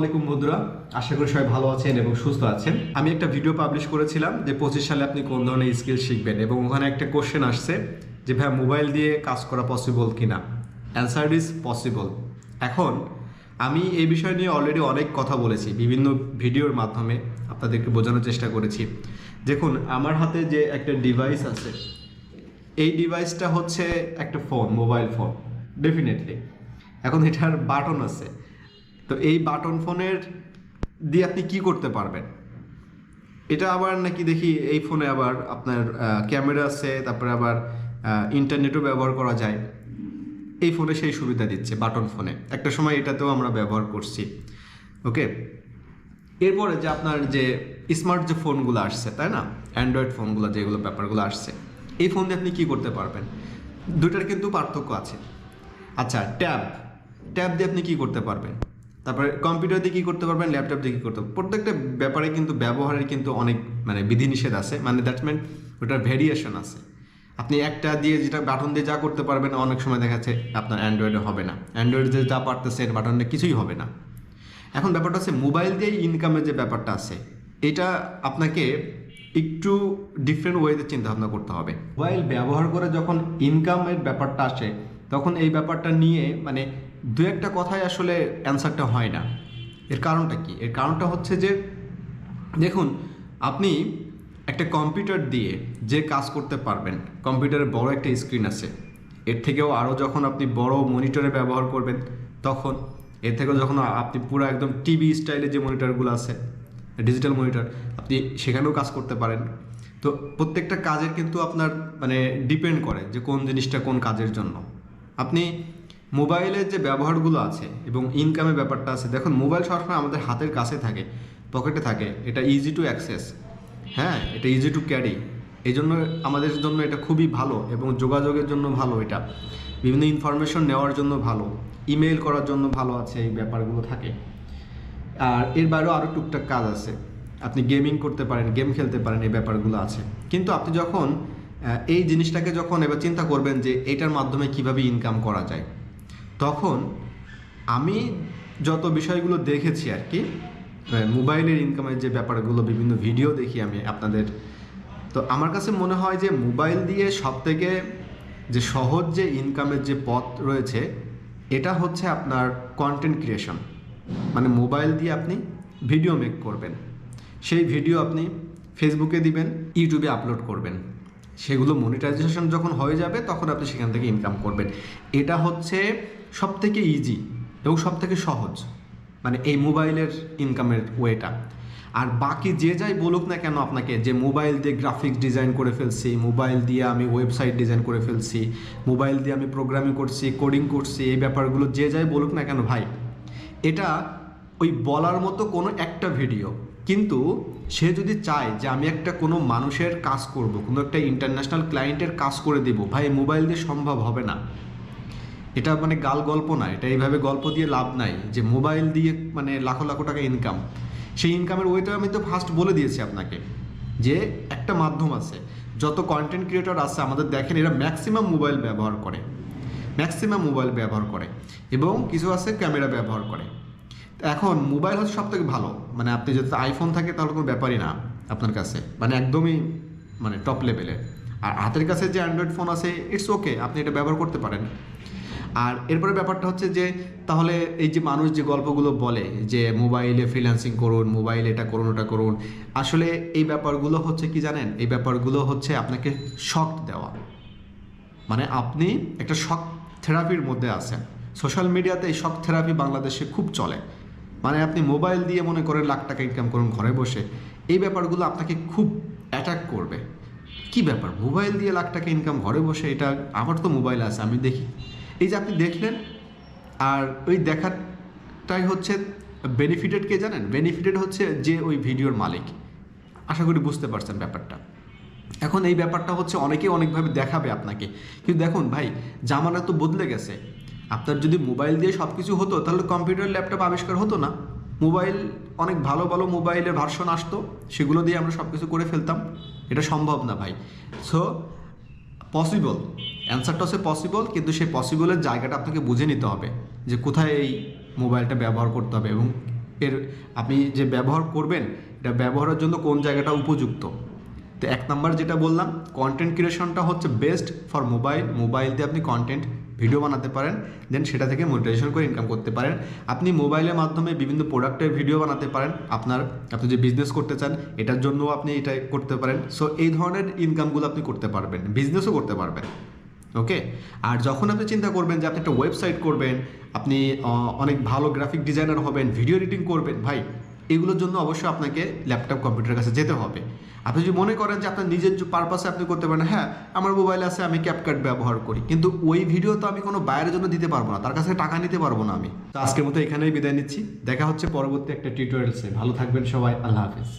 আলাইকুম বন্ধুরা। আশা করি সবাই ভালো আছেন এবং সুস্থ আছেন। আমি একটা ভিডিও পাবলিশ করেছিলাম যে পঁচিশ সালে আপনি কোন ধরনের স্কিল শিখবেন এবং ওখানে একটা কোশ্চেন আসছে যে ভাই মোবাইল দিয়ে কাজ করা পসিবল কিনা? অ্যান্সার ইজ পসিবল এখন আমি এই বিষয় নিয়ে অলরেডি অনেক কথা বলেছি, বিভিন্ন ভিডিওর মাধ্যমে আপনাদেরকে বোঝানোর চেষ্টা করেছি। দেখুন, আমার হাতে যে একটা ডিভাইস আছে, এই ডিভাইসটা হচ্ছে একটা ফোন মোবাইল ফোন ডেফিনেটলি এখন এটার বাটন আছে। তো এই বাটন ফোনের দিয়ে আপনি কি করতে পারবেন? এটা আবার নাকি দেখি এই ফোনে আবার আপনার ক্যামেরা আছে, তারপরে আবার ইন্টারনেটও ব্যবহার করা যায়। এই ফোনে সেই সুবিধা দিচ্ছে বাটন ফোনে। একটা সময় এটাতেও আমরা ব্যবহার করছি। ওকে? এরপরে যে আপনার যে স্মার্ট যে ফোনগুলো আসছে, তাই না? অ্যান্ড্রয়েড ফোনগুলো, যেগুলো ব্যাপারগুলো আসছে, এই ফোন দিয়ে আপনি কী করতে পারবেন? দুইটার কিন্তু পার্থক্য আছে। আচ্ছা ট্যাব। ট্যাব দিয়ে আপনি কী করতে পারবেন? তারপরে কম্পিউটার দিয়ে কী করতে পারবেন ল্যাপটপ দিয়ে কী করতে পারবেন? প্রত্যেকটা ব্যাপারে কিন্তু ব্যবহারের কিন্তু অনেক মানে বিধিনিষেধ আছে। মানে দ্যাট মিন ওটার ভেরিয়েশন আছে। আপনি একটা দিয়ে যেটা বাটন দিয়ে যা করতে পারবেন, অনেক সময় দেখা যাচ্ছে আপনার অ্যান্ড্রয়েডে হবে না। অ্যান্ড্রয়েডে যা পারতেছে বাটনে কিছুই হবে না। এখন ব্যাপারটা হচ্ছে মোবাইল দিয়ে ইনকামের যে ব্যাপারটা আছে, এটা আপনাকে একটু ডিফারেন্ট ওয়েতে চিন্তা ভাবনা করতে হবে। মোবাইল ব্যবহার করে যখন ইনকামের ব্যাপারটা আসে, তখন এই ব্যাপারটা নিয়ে মানে দু একটা কথায় আসলে অ্যান্সারটা হয় না। এর কারণটা কি? এর কারণটা হচ্ছে যে, দেখুন, আপনি একটা কম্পিউটার দিয়ে যে কাজ করতে পারবেন কম্পিউটারে বড় একটা স্ক্রিন আছে। এর থেকেও আরও যখন আপনি বড় মনিটরে ব্যবহার করবেন, তখন এর থেকেও যখন আপনি পুরো একদম টিভি স্টাইলে যে মনিটরগুলো আছে ডিজিটাল মনিটর আপনি সেখানেও কাজ করতে পারেন। তো প্রত্যেকটা কাজের কিন্তু আপনার মানে ডিপেন্ড করে যে কোন জিনিসটা কোন কাজের জন্য। আপনি মোবাইলের যে ব্যবহারগুলো আছে এবং ইনকামের ব্যাপারটা আছে, দেখুন মোবাইল সবসময় আমাদের হাতের কাছে থাকে, পকেটে থাকে, এটা ইজি টু অ্যাক্সেস হ্যাঁ এটা ইজি টু ক্যারি এই জন্য আমাদের জন্য এটা খুবই ভালো এবং যোগাযোগের জন্য ভালো এটা, বিভিন্ন ইনফরমেশন নেওয়ার জন্য ভালো ইমেল করার জন্য ভালো আছে এই ব্যাপারগুলো থাকে। আর এর বাইরেও আরও টুকটাক কাজ আছে, আপনি গেমিং করতে পারেন গেম খেলতে পারেন, এই ব্যাপারগুলো আছে। কিন্তু আপনি যখন এই জিনিসটাকে যখন এবার চিন্তা করবেন যে এটার মাধ্যমে কীভাবে ইনকাম করা যায় তখন আমি যত বিষয়গুলো দেখেছি আর কি মোবাইলের ইনকামের যে ব্যাপারগুলো, বিভিন্ন ভিডিও দেখি আমি আপনাদের। তো আমার কাছে মনে হয় যে মোবাইল দিয়ে সব থেকে যে সহজ যে ইনকামের যে পথ রয়েছে, এটা হচ্ছে আপনার কন্টেন্ট ক্রিয়েশন মানে মোবাইল দিয়ে আপনি ভিডিও মেক করবেন। সেই ভিডিও আপনি ফেসবুকে দিবেন ইউটিউবে আপলোড করবেন। সেগুলো মনিটাইজেশন যখন হয়ে যাবে, তখন আপনি সেখান থেকে ইনকাম করবেন। এটা হচ্ছে সব থেকে ইজি এবং সব থেকে সহজ মানে এই মোবাইলের ইনকামের ওয়েটা আর বাকি যে যাই বলুক না কেন আপনাকে, যে মোবাইল দিয়ে গ্রাফিক্স ডিজাইন করে ফেলছি, মোবাইল দিয়ে আমি ওয়েবসাইট ডিজাইন করে ফেলছি, মোবাইল দিয়ে আমি প্রোগ্রামিং করছি কোডিং করছি, এই ব্যাপারগুলো যে যাই বলুক না কেন ভাই, এটা ওই বলার মতো কোনো একটা ভিডিও কিন্তু সে যদি চায় যে আমি একটা কোনো মানুষের কাজ করব, কোনো একটা ইন্টারন্যাশনাল ক্লায়েন্টের কাজ করে দেব, ভাই মোবাইল দিয়ে সম্ভব হবে না। এটা মানে গাল গল্প না, এটা এইভাবে গল্প দিয়ে লাভ নাই, যে মোবাইল দিয়ে মানে লাখো লাখো টাকা ইনকাম সেই ইনকামের ওইটা আমি তো ফার্স্ট বলে দিয়েছি আপনাকে, যে একটা মাধ্যম আছে, যত কন্টেন্ট ক্রিয়েটর আছে আমাদের দেখেন এরা ম্যাক্সিমাম মোবাইল ব্যবহার করে ম্যাক্সিমাম মোবাইল ব্যবহার করে, এবং কিছু আছে ক্যামেরা ব্যবহার করে। এখন মোবাইল হচ্ছে সব থেকে ভালো মানে আপনি যদি আইফোন থাকে তাহলে কোনো ব্যাপারই না আপনার কাছে মানে একদমই মানে টপ লেভেলের আর হাতের কাছে যে অ্যান্ড্রয়েড ফোন আছে ইটস ওকে আপনি এটা ব্যবহার করতে পারেন। আর এরপরে ব্যাপারটা হচ্ছে যে, তাহলে এই যে মানুষ যে গল্পগুলো বলে যে মোবাইলে ফ্রিল্যান্সিং করুন, মোবাইলে এটা করুন, ওটা করুন, আসলে এই ব্যাপারগুলো হচ্ছে কি জানেন? এই ব্যাপারগুলো হচ্ছে আপনাকে শক দেওয়া। মানে আপনি একটা শখ থেরাপির মধ্যে আছেন। সোশ্যাল মিডিয়াতে এই শক থেরাপি বাংলাদেশে খুব চলে। মানে আপনি মোবাইল দিয়ে মনে করেন লাখ টাকা ইনকাম করুন ঘরে বসে। এই ব্যাপারগুলো আপনাকে খুব অ্যাটাক করবে। কি ব্যাপার? মোবাইল দিয়ে লাখ টাকা ইনকাম ঘরে বসে, এটা আমার তো মোবাইল আছে, আমি দেখি। এই যে আপনি দেখলেন, আর ওই দেখাটাই হচ্ছে বেনিফিটেড কে জানেন? বেনিফিটেড হচ্ছে যে ওই ভিডিওর মালিক। আশা করি বুঝতে পারছেন ব্যাপারটা। এখন এই ব্যাপারটা হচ্ছে অনেকে অনেকভাবে দেখাবে আপনাকে। কিন্তু দেখুন ভাই, জামানা তো বদলে গেছে। আপনার যদি মোবাইল দিয়ে সব কিছু হতো, তাহলে কম্পিউটার ল্যাপটপ আবিষ্কার হতো না। মোবাইল, অনেক ভালো ভালো মোবাইলের ভার্সন আসতো। সেগুলো দিয়ে আমরা সব কিছু করে ফেলতাম। এটা সম্ভব না ভাই। সো পসিবল অ্যান্সারটা হচ্ছে পসিবল কিন্তু সেই পসিবলের জায়গাটা আপনাকে বুঝে নিতে হবে যে কোথায় এই মোবাইলটা ব্যবহার করতে হবে এবং এর আপনি যে ব্যবহার করবেন, এটা ব্যবহারের জন্য কোন জায়গাটা উপযুক্ত? তো এক নাম্বার যেটা বললাম কন্টেন্ট ক্রিয়েশনটা হচ্ছে বেস্ট ফর মোবাইল মোবাইল দিয়ে আপনি কন্টেন্ট ভিডিও বানাতে পারেন দেন সেটা থেকে মোটিভেশন করে ইনকাম করতে পারেন। আপনি মোবাইলের মাধ্যমে বিভিন্ন প্রোডাক্টের ভিডিও বানাতে পারেন, আপনার, আপনি যে বিজনেস করতে চান, এটার জন্য আপনি এটা করতে পারেন। সো এই ধরনের ইনকামগুলো আপনি করতে পারবেন বিজনেসও করতে পারবেন। ওকে আর যখন আপনি চিন্তা করবেন যে আপনি একটা ওয়েবসাইট করবেন, আপনি অনেক ভালো গ্রাফিক ডিজাইনার হবেন ভিডিও এডিটিং করবেন, ভাই, এগুলোর জন্য অবশ্যই আপনাকে ল্যাপটপ কম্পিউটারের কাছে যেতে হবে। আপনি যদি মনে করেন যে আপনার নিজের পারপাসে আপনি করতে পারেন হ্যাঁ আমার মোবাইল আছে, আমি ক্যাপকাট ব্যবহার করি, কিন্তু ওই ভিডিও তো আমি কোনো বাইরের জন্য দিতে পারব না, তার কাছে টাকা নিতে পারব না আমি। তো আজকের মতো এখানেই বিদায় নিচ্ছি। দেখা হচ্ছে পরবর্তী একটা টিউটোরিয়ালসে ভালো থাকবেন সবাই, আল্লাহ হাফিজ।